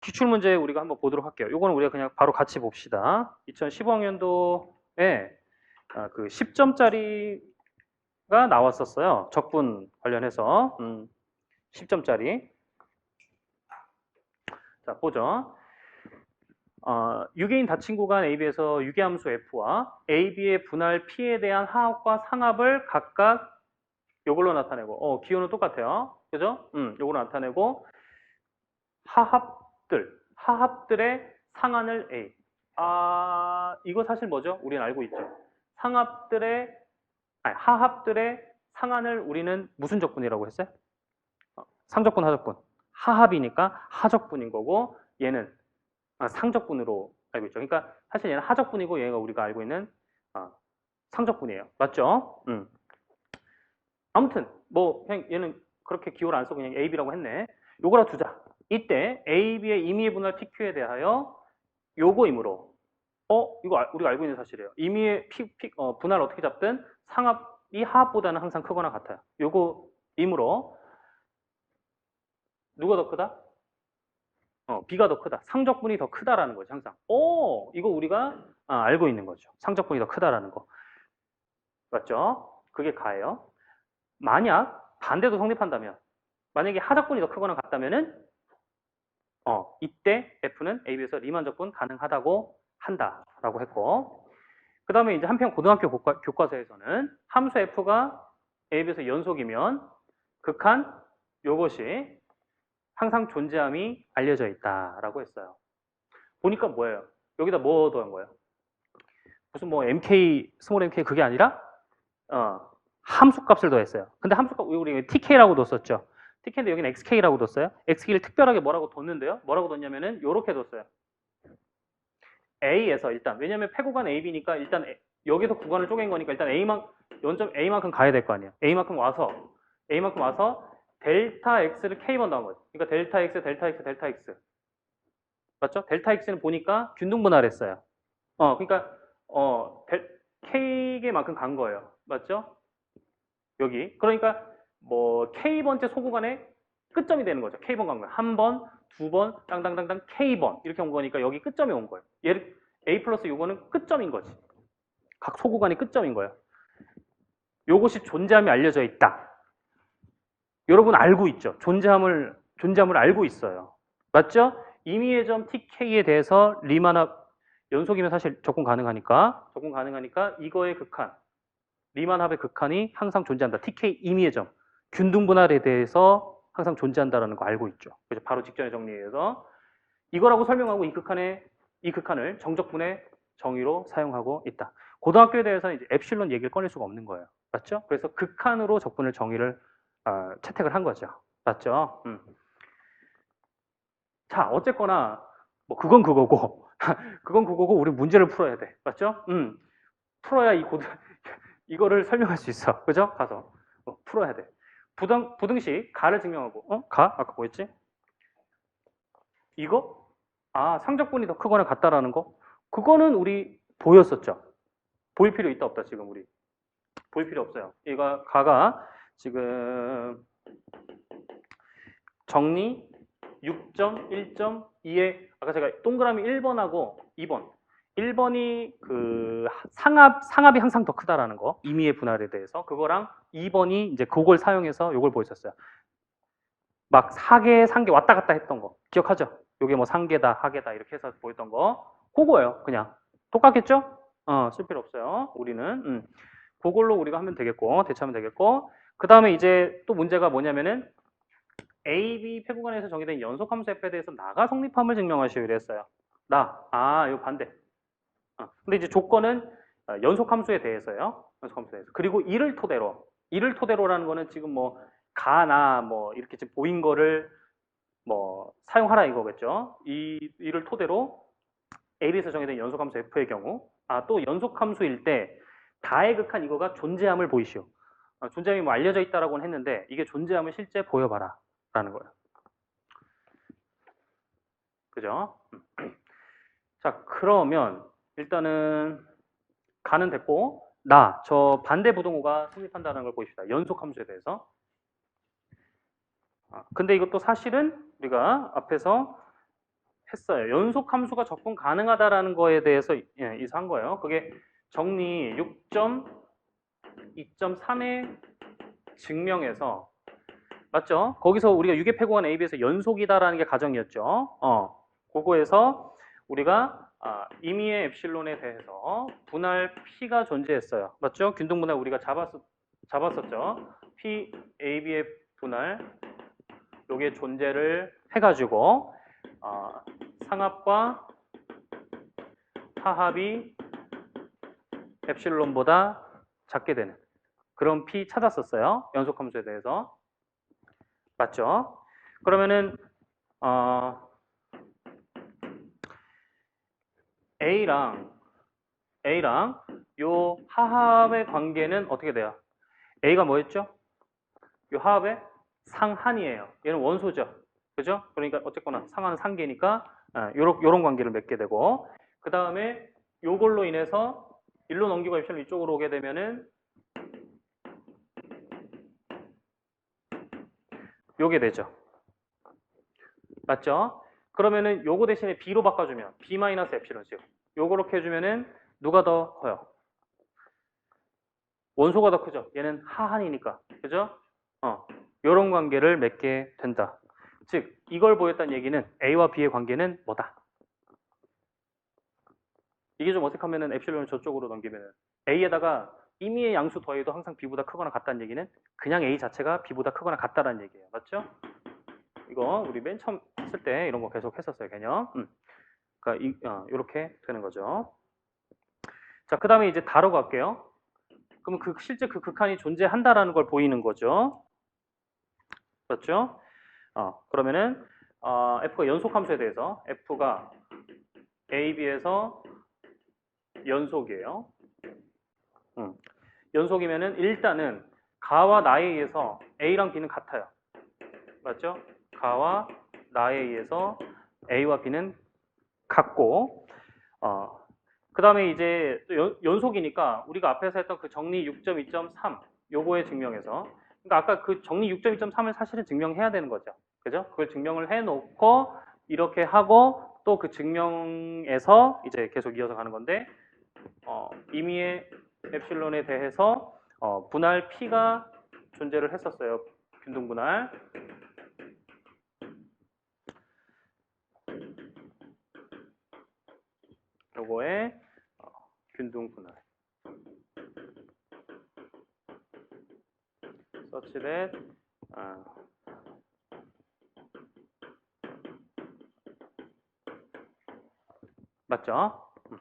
기출 문제 우리가 한번 보도록 할게요. 이거는 우리가 그냥 바로 같이 봅시다. 2015학년도에 아, 그 10점짜리가 나왔었어요. 적분 관련해서 음, 10점짜리. 자 보죠. 어, 유계인 다친 구간 AB에서 유계함수 F와 AB의 분할 P에 대한 하합과 상합을 각각 요걸로 나타내고 어, 기호는 똑같아요. 그죠? 음, 요걸로 나타내고 하합 들, 하합들의 상한을 A. 아, 이거 사실 뭐죠? 우리는 알고 있죠. 상합들의 아니, 하합들의 상한을 우리는 무슨 적분이라고 했어요? 어, 상적분, 하적분. 하합이니까 하적분인 거고 얘는 아, 상적분으로 알고 있죠. 그러니까 사실 얘는 하적분이고 얘가 우리가 알고 있는 아, 상적분이에요. 맞죠? 음. 아무튼 뭐 그냥 얘는 그렇게 기호를 안 써고 그냥 AB라고 했네. 요거라 두자. 이때 AB의 임의의 분할 PQ에 대하여 요거이므로 어 이거 알- 우리가 알고 있는 사실이에요. 임의의 P, P, 어, 분할 어떻게 잡든 상합이 하합보다는 항상 크거나 같아요. 요거이므로 누가 더 크다? 어, B가 더 크다. 상적분이 더 크다라는 거죠, 항상. 오, 이거 우리가 아, 알고 있는 거죠. 상적분이 더 크다라는 거. 맞죠? 그게 가예요. 만약 반대도 성립한다면, 만약에 하적분이 더 크거나 같다면은, 어, 이때 F는 AB에서 리만적분 가능하다고 한다라고 했고, 그 다음에 이제 한편 고등학교 교과, 교과 서에서는 함수 F가 AB에서 연속이면 극한 요것이 항상 존재함이 알려져 있다라고 했어요. 보니까 뭐예요? 여기다 뭐 더한 거예요? 무슨 뭐 MK, 스몰 MK 그게 아니라 어, 함수 값을 더했어요. 근데 함수 값 우리 TK라고 뒀었죠. TK인데 여기는 XK라고 뒀어요. XK를 특별하게 뭐라고 뒀는데요? 뭐라고 뒀냐면은 요렇게 뒀어요. A에서 일단 왜냐면 패구간 AB니까 일단 여기서 구간을 쪼갠 거니까 일단 A만 연점 A만큼 가야 될 거 아니에요. A만큼 와서 A만큼 와서 델타 X를 K번 나온 거죠. 그러니까 델타 X, 델타 X, 델타 X. 맞죠? 델타 X는 보니까 균등 분할했어요. 어, 그러니까 어, 델, K개만큼 간 거예요. 맞죠? 여기. 그러니까 뭐 K번째 소구간의 끝점이 되는 거죠. K번 간 거예요. 한 번, 두 번, 땅땅땅땅 K번 이렇게 온 거니까 여기 끝점이 온 거예요. 얘를 A 플러스 요거는 끝점인 거지. 각 소구간이 끝점인 거예요. 요것이 존재함이 알려져 있다. 여러분 알고 있죠? 존재함을 존재함을 알고 있어요. 맞죠? 임의의 점 TK에 대해서 리만합 연속이면 사실 적분 가능하니까 적분 가능하니까 이거의 극한 리만합의 극한이 항상 존재한다. TK 임의의 점 균등 분할에 대해서 항상 존재한다라는 거 알고 있죠. 그래서 바로 직전에 정리해서 이거라고 설명하고 이 극한에 이 극한을 정적분의 정의로 사용하고 있다. 고등학교에 대해서는 이제 엡실론 얘기를 꺼낼 수가 없는 거예요. 맞죠? 그래서 극한으로 적분을 정의를 아, 채택을 한 거죠. 맞죠? 음. 자, 어쨌거나 뭐 그건 그거고 그건 그거고 우리 문제를 풀어야 돼. 맞죠? 음. 풀어야 이 고등 이거를 설명할 수 있어. 그죠? 가서 어, 풀어야 돼. 부등 부등식 가를 증명하고 어? 가? 아까 뭐였지? 이거? 아, 상적분이 더 크거나 같다라는 거? 그거는 우리 보였었죠. 보일 필요 있다 없다 지금 우리. 보일 필요 없어요. 얘가 가가 지금 정리 6.1.2에 아까 제가 동그라미 1번하고 2번 1번이 그 상합 상합이 항상 더 크다라는 거 임의의 분할에 대해서 그거랑 2번이 이제 그걸 사용해서 요걸 보였었어요. 막 사계 상계 왔다 갔다 했던 거 기억하죠? 요게 뭐 상계다 하계다 이렇게 해서 보였던 거 그거예요. 그냥 똑같겠죠? 어, 쓸 필요 없어요. 우리는 음. 그걸로 우리가 하면 되겠고 대처하면 되겠고 그 다음에 이제 또 문제가 뭐냐면은 A, B 패구간에서 정의된 연속함수 F에 대해서 나가 성립함을 증명하시오 이랬어요. 나, 아, 이거 반대. 어, 근데 이제 조건은 어, 연속 함수에 대해서요. 연속 함수에 대해서. 그리고 이를 토대로, 이를 토대로라는 거는 지금 뭐 가나 뭐 이렇게 지금 보인 거를 뭐 사용하라 이거겠죠. 이 이를 토대로 AB에서 정의된 연속 함수 F의 경우, 아 또 연속 함수일 때 다의 극한 이거가 존재함을 보이시오. 어, 존재함이 뭐 알려져 있다라고는 했는데 이게 존재함을 실제 보여봐라 라는 거예요. 그죠? 자 그러면 일단은 가는 됐고 나 저 반대 부동호가 성립한다는 걸 보십시다. 연속 함수에 대해서. 아, 근데 이것도 사실은 우리가 앞에서 했어요. 연속 함수가 적분 가능하다라는 거에 대해서 예, 이사한 거예요. 그게 정리 6.2.3의 증명에서 맞죠? 거기서 우리가 폐구간 AB에서 연속이다라는 게 가정이었죠. 어, 그거에서 우리가 아, 임의의 엡실론에 대해서 분할 P가 존재했어요. 맞죠? 균등 분할 우리가 잡았, 잡았었죠. P, AB의 분할 요게 존재를 해가지고 어, 상합과 하합이 엡실론보다 작게 되는 그런 P 찾았었어요. 연속 함수에 대해서. 맞죠? 그러면은 어, A랑 A랑 요 하합의 관계는 어떻게 돼요? A가 뭐였죠? 요 하합의 상한이에요. 얘는 원소죠. 그죠? 그러니까 어쨌거나 상한은 상계니까 아, 요런, 요런 관계를 맺게 되고 그 다음에 요걸로 인해서 일로 넘기고 엡실론 이쪽으로 오게 되면은 요게 되죠. 맞죠? 그러면은 요거 대신에 B로 바꿔주면 B 마이너스 엡실론이요. 요거렇게 해주면은 누가 더 커요? 원소가 더 크죠. 얘는 하한이니까. 그죠? 어. 요런 관계를 맺게 된다. 즉, 이걸 보였다는 얘기는 A와 B의 관계는 뭐다? 이게 좀 어색하면은 엡실론을 저쪽으로 넘기면은 A에다가 임의의 양수 더해도 항상 B보다 크거나 같다는 얘기는 그냥 A 자체가 B보다 크거나 같다라는 얘기예요. 맞죠? 이거 우리 맨 처음 했을 때 이런 거 계속 했었어요. 개념. 음. 그러니까 이, 어, 이렇게 되는 거죠. 자, 그 다음에 이제 다로 갈게요. 그러면 그 실제 그 극한이 존재한다라는 걸 보이는 거죠. 그렇죠? 어, 그러면은 어, F가 연속 함수에 대해서 F가 A, B에서 연속이에요. 음. 연속이면은 일단은 가와 나에 의해서 A랑 B는 같아요. 맞죠? 가와 나에 의해서 A와 B는 같고 어, 그 다음에 이제 또 연, 연속이니까 우리가 앞에서 했던 그 정리 6.2.3 요거에 증명해서 그러니까 아까 그 정리 6.2.3을 사실은 증명해야 되는 거죠. 그죠? 그걸 증명을 해놓고 이렇게 하고 또 그 증명에서 이제 계속 이어서 가는 건데 어, 임의의 엡실론에 대해서 어, 분할 P가 존재를 했었어요. 균등 분할. 요거의 어, 균등 분할. such that 아, 맞죠? 음.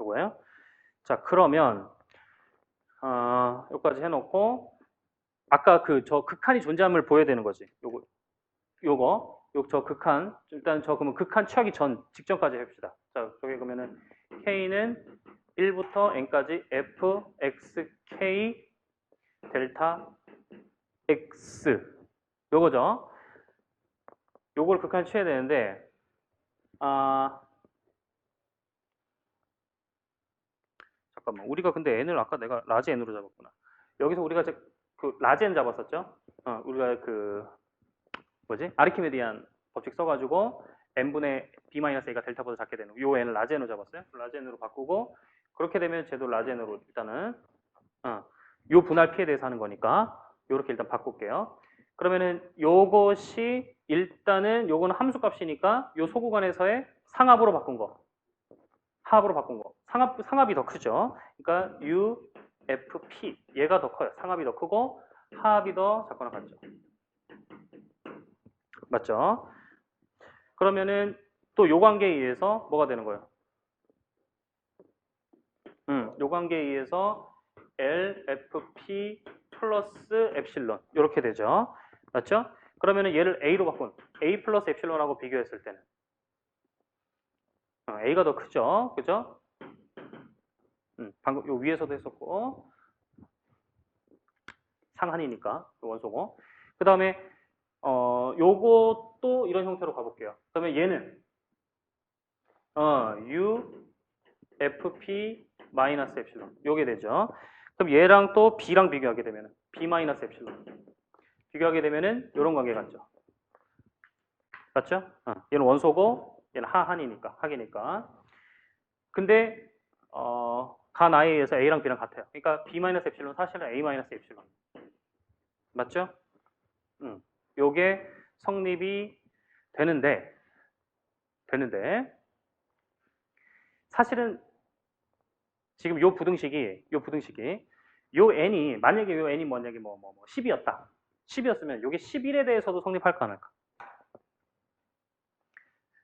요거예요. 자, 그러면 어, 여기까지 해놓고 아까 그 저 극한이 존재함을 보여야 되는 거지. 요거 요거 요 저 극한 일단 저 그러면 극한 취하기 전 직전까지 해봅시다. 자, 저기 그러면은 k는 1부터 n까지 f x k 델타 x 요거죠. 요걸 극한 취해야 되는데 아 잠깐만 우리가 근데 n을 아까 내가 라지 n으로 잡았구나. 여기서 우리가 그 라지 n 잡았었죠. 어, 우리가 그 뭐지 아르키메디안 법칙 써가지고 n분의 b-a가 델타보다 작게 되는 요 n을 라지 n으로 잡았어요. 라지 n으로 바꾸고 그렇게 되면 쟤도 라지 n으로 일단은 어, 요 분할 피에 대해서 하는 거니까 요렇게 일단 바꿀게요. 그러면은 요것이 일단은 요거는 함수값이니까 요 소구간에서의 상합으로 바꾼 거. 하합으로 바꾼 거. 상합, 상합이 더 크죠. 그러니까 U, F, P. 얘가 더 커요. 상합이 더 크고 하합이 더 작거나 같죠. 맞죠? 그러면은 또 요 관계에 의해서 뭐가 되는 거예요? 음, 요 관계에 의해서 L, F, P 플러스 엡실론 이렇게 되죠. 맞죠? 그러면은 얘를 A로 바꾼 A 플러스 엡실론하고 비교했을 때는 어, A가 더 크죠. 그죠? 음, 방금 요 위에서도 했었고 상한이니까 요 원소고 그 다음에 어 요것도 이런 형태로 가볼게요. 그러면 얘는 어 U FP 마이너스 엡실론 요게 되죠. 그럼 얘랑 또 B랑 비교하게 되면 B 마이너스 엡실론 비교하게 되면은 이런 관계 같죠. 맞죠? 어, 얘는 원소고 얘는 하한이니까 하기니까. 근데 어, 간 i에서 a랑 b랑 같아요. 그러니까 b 마이너스 엡실론 사실은 a 마이너스 엡실론. 맞죠? 음. 요게 성립이 되는데 되는데 사실은 지금 요 부등식이 요 부등식이 요 n이 만약에 요 n이 만약에 뭐 뭐 뭐 10이었다. 10이었으면 요게 11에 대해서도 성립할까 안 할까?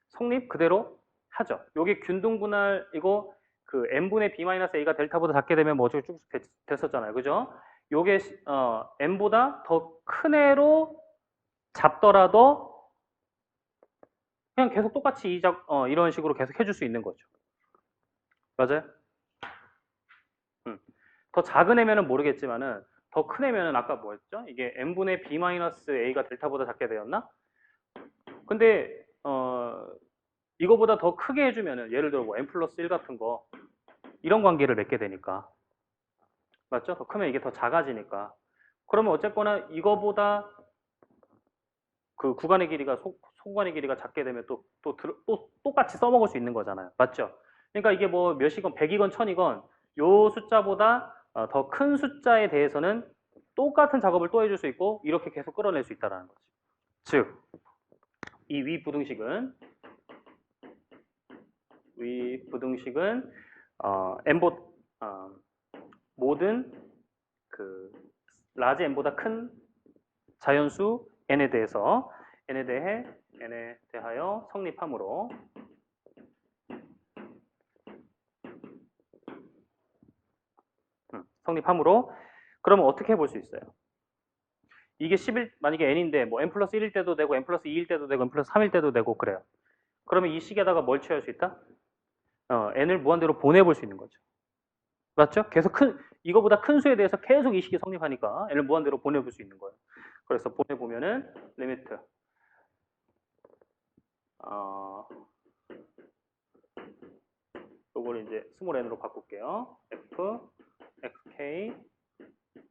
성립 그대로 하죠. 요게 균등 분할이고 그 n분의 b-a가 델타보다 작게 되면 뭐 어쩌고 쭉 됐- 됐었잖아요. 그죠? 요게 시- 어, n보다 더 큰 애로 잡더라도 그냥 계속 똑같이 이 작, 어, 이런 식으로 계속 해줄 수 있는 거죠. 맞아요? 음. 더 작은 애면은 모르겠지만은 더 큰 애면은 아까 뭐였죠? 이게 n분의 b-a가 델타보다 작게 되었나? 근데 어, 이거보다 더 크게 해주면은 예를 들어 뭐 n 플러스 1 같은 거 이런 관계를 맺게 되니까 맞죠? 더 크면 이게 더 작아지니까 그러면 어쨌거나 이거보다 그 구간의 길이가 소, 소구간의 길이가 작게 되면 또, 또, 들- 또 똑같이 써먹을 수 있는 거잖아요. 맞죠? 그러니까 이게 뭐 몇이건 100이건 1000이건 요 숫자보다 어, 더큰 숫자에 대해서는 똑같은 작업을 또 해줄 수 있고 이렇게 계속 끌어낼 수 있다는 거지. 즉, 이 위 부등식은 위 부등식은 어, n보 어, 모든 그 라지 n보다 큰 자연수 n에 대해서 n에 대해 n에 대하여 성립하므로 음, 성립하므로 그러면 어떻게 볼 수 있어요? 이게 11 만약에 n인데 뭐 n 플러스 1일 때도 되고 n 플러스 2일 때도 되고 n 플러스 3일 때도 되고 그래요. 그러면 이 식에다가 뭘 취할 수 있다? 어, n을 무한대로 보내볼 수 있는 거죠. 맞죠? 계속 큰 이거보다 큰 수에 대해서 계속 이 식이 성립하니까 n을 무한대로 보내볼 수 있는 거예요. 그래서 보내보면은 리미트 어, 요걸 이제 스몰 n으로 바꿀게요. f xk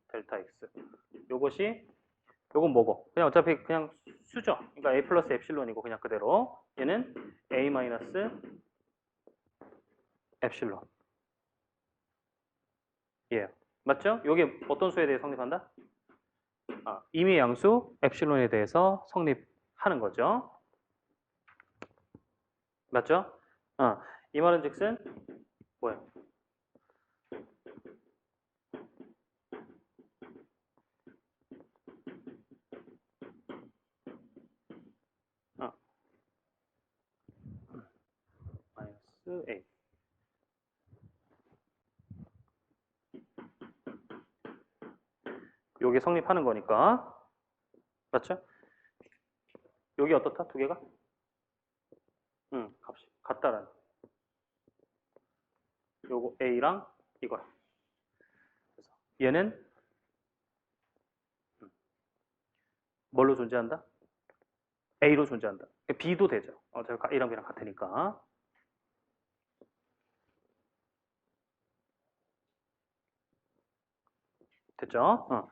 델타 x 요것이 요건 뭐고? 그냥 어차피 그냥 수죠. 그러니까 a 플러스 엡실론이고 그냥 그대로 얘는 a 마이너스 엡실론. 예. 맞죠? 요게 어떤 수에 대해 성립한다? 아, 임의 양수 엡실론에 대해서 성립하는 거죠. 맞죠? 어, 이 말은 즉슨 뭐야? 어. 마이너스 A 요게 성립하는 거니까 맞죠? 여기 어떻다? 두 개가? 응, 값이 같다라는. 요거 A랑 이거야. 그래서 얘는 음, 뭘로 존재한다? A로 존재한다. B도 되죠. 어차피 A랑 B랑 같으니까. 됐죠? 어.